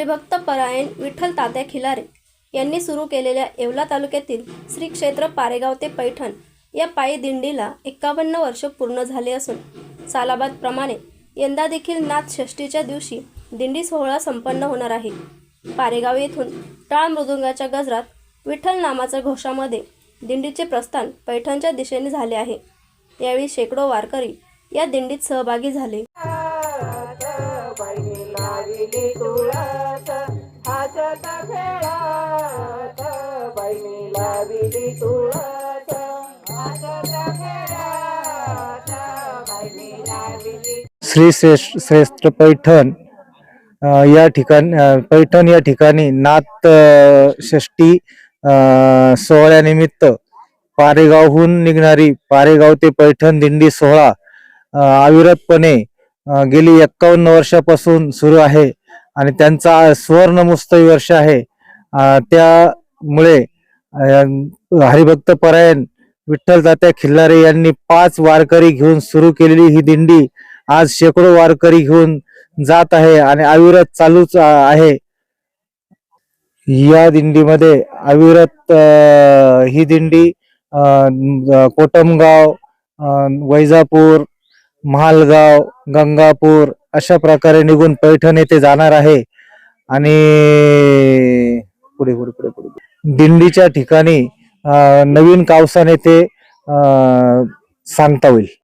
हरिभक्त परायण विठ्ठल तात्या खिलारे यांनी सुरू केलेल्या येवला तालुक्यातील श्री क्षेत्र पारेगाव ते पैठण या पायी दिंडीला एक्कावन्न वर्ष पूर्ण झाले असून सालाबादप्रमाणे यंदा देखील नाथ षष्टीच्या दिवशी दिंडी सोहळा संपन्न होणार आहे. पारेगाव येथून टाळ मृदुंगाच्या गजरात विठ्ठल नामाच्या घोषामध्ये दिंडीचे प्रस्थान पैठणच्या दिशेने झाले आहे. यावेळी शेकडो वारकरी या दिंडीत सहभागी झाले. हातात खेळात बाईने लाविली तुळस. खेळात श्री श्रेष्ठ श्रेष्ठ पैठण या ठिकाणी पैठण या ठिकाणी नाथ षष्टी सोहळ्यानिमित्त पारेगावहून निघणारी पारेगाव ते पैठण दिंडी सोहळा अविरतपणे गेली एक्कावन्न वर्षापासून सुरू आहे. आणि त्यांचा सुवर्णमुस्तवी वर्ष आहे. त्यामुळे हरिभक्त परायण विठ्ठल तात्या खिल्लारे यांनी पाच वारकरी घेऊन सुरू केलेली ही दिंडी आज शेकडो वारकरी घेऊन जात आहे आणि अविरत चालूच आहे. या दिंडीमध्ये अविरत ही दिंडी कोटमगाव वैजापूर महालगाव गंगापूर अशा प्रकारे निघून पैठण येथे जाणार आहे. आणि पुढे पुढे पुढे पुढे. दिंडीच्या ठिकाणी नवीन कावसान येथे सांगता होईल.